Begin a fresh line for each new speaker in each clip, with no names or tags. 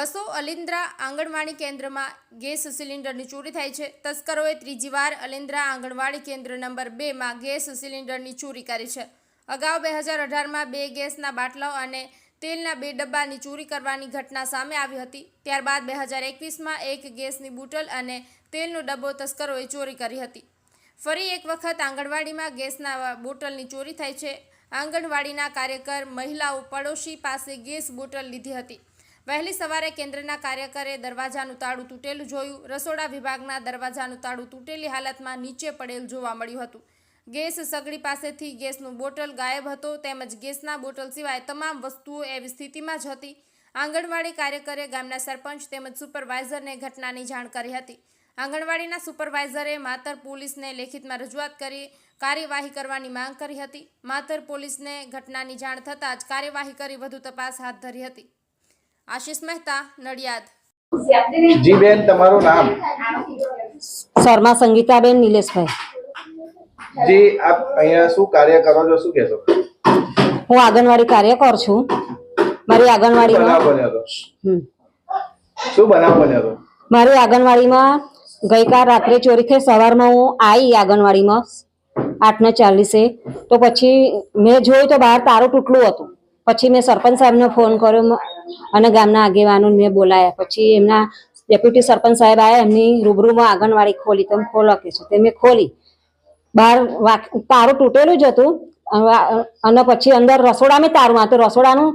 વસો અલિન્દ્રા આંગણવાડી કેન્દ્રમાં ગેસ સિલિન્ડરની ચોરી થાય છે. તસ્કરોએ ત્રીજી વાર અલિન્દ્રા આંગણવાડી કેન્દ્ર નંબર બેમાં ગેસ સિલિન્ડરની ચોરી કરી છે. અગાઉ બે હજાર અઢારમાં બે ગેસના બાટલાઓ અને તેલના બે ડબ્બાની ચોરી કરવાની ઘટના સામે આવી હતી. ત્યારબાદ બે હજાર એકવીસમાં એક ગેસની બોટલ અને તેલનો ડબ્બો તસ્કરોએ ચોરી કરી હતી. ફરી એક વખત આંગણવાડીમાં ગેસના બોટલની ચોરી થઈ છે. આંગણવાડીના કાર્યકર મહિલાઓ પડોશી પાસે ગેસ બોટલ લીધી હતી. વહેલી સવારે કેન્દ્રના કાર્યકરે દરવાજાનું તાળું તૂટેલું જોયું. રસોડા વિભાગના દરવાજાનું તાળું તૂટેલી હાલતમાં નીચે પડેલ જોવા મળ્યું હતું. ગેસ સગડી પાસેથી ગેસનું બોટલ ગાયબ હતો તેમજ ગેસના બોટલ સિવાય તમામ વસ્તુઓ એવી સ્થિતિમાં જ હતી. આંગણવાડી કાર્યકરે ગામના સરપંચ તેમજ સુપરવાઇઝરને ઘટનાની જાણ કરી હતી. આંગણવાડીના સુપરવાઇઝરે માતર પોલીસને લેખિતમાં રજૂઆત કરી કાર્યવાહી કરવાની માંગ કરી હતી. માતર પોલીસને ઘટનાની જાણ થતાં જ કાર્યવાહી કરી વધુ તપાસ હાથ ધરી હતી. આશિષ મહેતા નડિયાદ.
જી બેન તમારું નામ?
શર્મા સંગીતાબેન નિલેશભાઈ.
જી આપ અહીંયા શું કાર્ય કરો છો? શું કહેશો?
હું આંગણવાડી કાર્યકર છું. મારી આંગણવાડીમાં.
શું બનાવ બન્યો હતો?
મારી આંગણવાડીમાં ગઈકાલ રાત્રે ચોરી થઈ સવારમાં હું આવી આંગણવાડીમાં આઠ ને ચાલીસે. તો પછી મેં જોયું તો બહાર તારું તૂટલું હતું. પછી મેં સરપંચ સાહેબનો ફોન કર્યો અને ગામના આગેવાનોને મેં બોલાયા. પછી એમના ડેપ્યુટી સરપંચ સાહેબ આવ્યા એમની રૂબરૂમાં આંગણવાડી ખોલી, તમે ખોલો કે છે. તે મેં ખોલી. બહાર તારું તૂટેલું જ હતું. અને પછી અંદર રસોડામાં તારું હતું તો રસોડાનું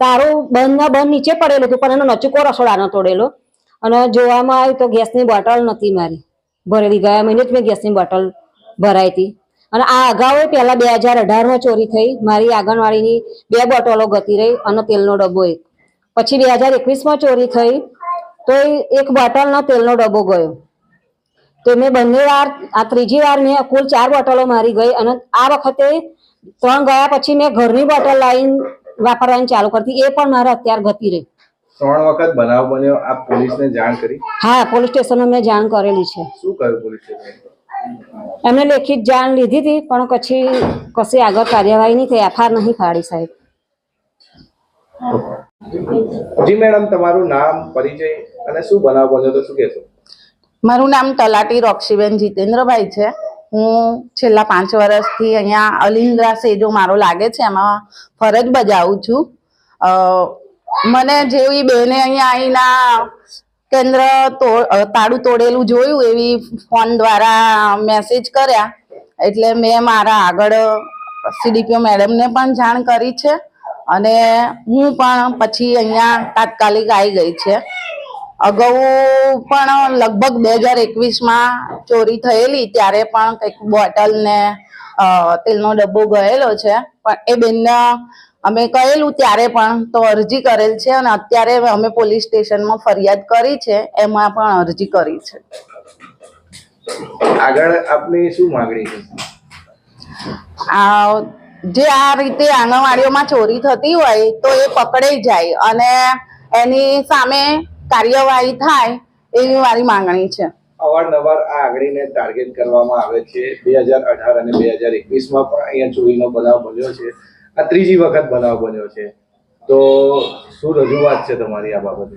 તારું બંધ બંધ નીચે પડેલું હતું, પણ એનો નચુકો રસોડાનો તોડેલો. અને જોવામાં આવ્યું તો ગેસની બોટલ નથી મારી. ભરેલી, ગયા મહિને જ મેં ગેસની બોટલ ભરાઈ હતી. અને આ અગાઉ પહેલા બે હજાર અઢારમાં ચોરી થઈ. મારી આંગણવાડીની બે બોટલો ગતી રહી અને તેલનો ડબ્બો એક. પછી બે હજાર એકવીસમાં ચોરી થઈ તો એક બોટલનો તેલનો ડબ્બો ગયો. તો મેં બંને વાર આ ત્રીજી વાર મેં કુલ ચાર બોટલો મારી ગઈ અને આ વખતે ત્રણ ગયા પછી મેં ઘરની બોટલ લાવીને વાપરવાની ચાલુ કરતી એ પણ મારે અત્યારે ગતી રહી.
ત્રણ વખત બનાવ બન્યો. આપ પોલીસને જાણ કરી?
હા પોલીસ સ્ટેશનમાં મેં જાણ કરેલી છે.
શું કહ્યું પોલીસ સ્ટેશન
એમને લેખિત જાણ લીધી હતી પણ પછી કશી આગળ કાર્યવાહી નહીં થઈ. એફઆર નહીં ફાડી સાહેબ.
જી મેડમ તમારું નામ પરિચય અને શું બનાવ બન્યો તો શું કહેશો?
મારું નામ તલાટી રોક્ષીબેન જીતેન્દ્રભાઈ છે. હું છેલ્લા પાંચ વર્ષથી અહીંયા અલિન્દ્રા સેજો મારો લાગે છે એમાં ફરજ બજાવું છું. મને જેવી બેને અહીંયા આવીના કેન્દ્ર તાળું તોડેલું જોયું, એવી ફોન દ્વારા મેસેજ કર્યા. એટલે મેં મારા આગળ સીડીપીઓ મેડમને પણ જાણ કરી છે. અને હું પણ પછી અહીંયા તાત્કાલિક આવી ગઈ છે. અગાઉ પણ લગભગ બે હજાર એકવીસમાં ચોરી થયેલી, ત્યારે પણ કંઈક બોટલ ને તેલનો ડબ્બો ગયેલો છે. પણ એ બેનને અમે કહેલું ત્યારે પણ તો અરજી કરેલ છે અને અત્યારે અમે પોલીસ સ્ટેશનમાં ફરિયાદ કરી છે એમાં પણ અરજી કરી છે.
આગળ આપની શું માંગણી છે?
આ જે આ રીતે આંગણવાડીઓમાં ચોરી થતી હોય તો એ પકડાઈ જાય અને એની સામે કાર્યવાહી થાય એવી મારી માંગણી છે.
અવારનવાર આ આંગળીને ટાર્ગેટ કરવામાં આવે છે. બે હજાર અઢાર અને બે હજાર એકવીસમાં પણ અહીંયા ચોરીનો બનાવ બન્યો છે. આ ત્રીજી વખત બનાવ બન્યો છે. તો શું રજૂઆત છે તમારી આ બાબતે?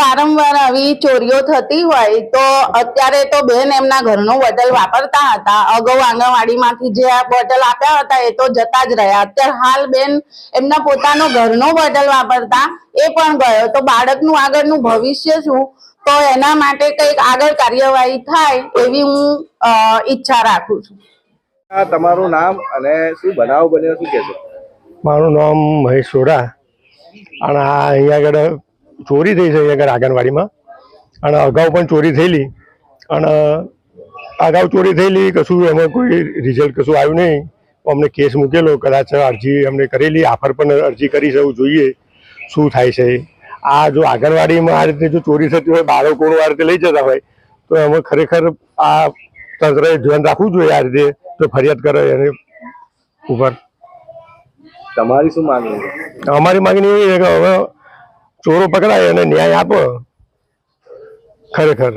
વારંવાર આવી ચોરીઓ થતી હોય તો અત્યારે તો બેન એમના ઘરનો બોટલ વાપરતા હતા. અગાઉ આંગણવાડીમાંથી જે આ બોટલ આપ્યા હતા એ તો જતા જ રહ્યા. અત્યારે હાલ બેન એમના પોતાનો ઘરનો બોટલ વાપરતા એ પણ ગયો. તો બાળકનું આગળનું ભવિષ્ય શું? તો એના માટે કંઈક આગળ કાર્યવાહી થાય એવી હું ઈચ્છા રાખું છું.
તમારું નામ અને શું બનાવ બન્યો શું કહેશો?
મારું નામ મહેશ સોડા અને આ અહીંયા આગળ ચોરી થઈ છે આગળ આંગણવાડીમાં. અને અગાઉ પણ ચોરી થયેલી. અને અગાઉ ચોરી થયેલી કશું એમાં કોઈ રિઝલ્ટ કશું આવ્યું નહીં. અમને કેસ મૂકેલો કદાચ અરજી અમને કરેલી આફર પણ અરજી કરી છે એવું જોઈએ શું થાય છે. આ જો આંગણવાડીમાં આ રીતે જો ચોરી થતી હોય બાળકોનું આ રીતે લઈ જતા હોય તો એમાં ખરેખર આ તંત્રએ ધ્યાન રાખવું જોઈએ આ રીતે તો ફરિયાદ કરે એને ઉપર.
તમારી શું માંગણી
અમારી માંગણી એ કે હવે ચોરો પકડાય અને ન્યાય આપો. ખરેખર.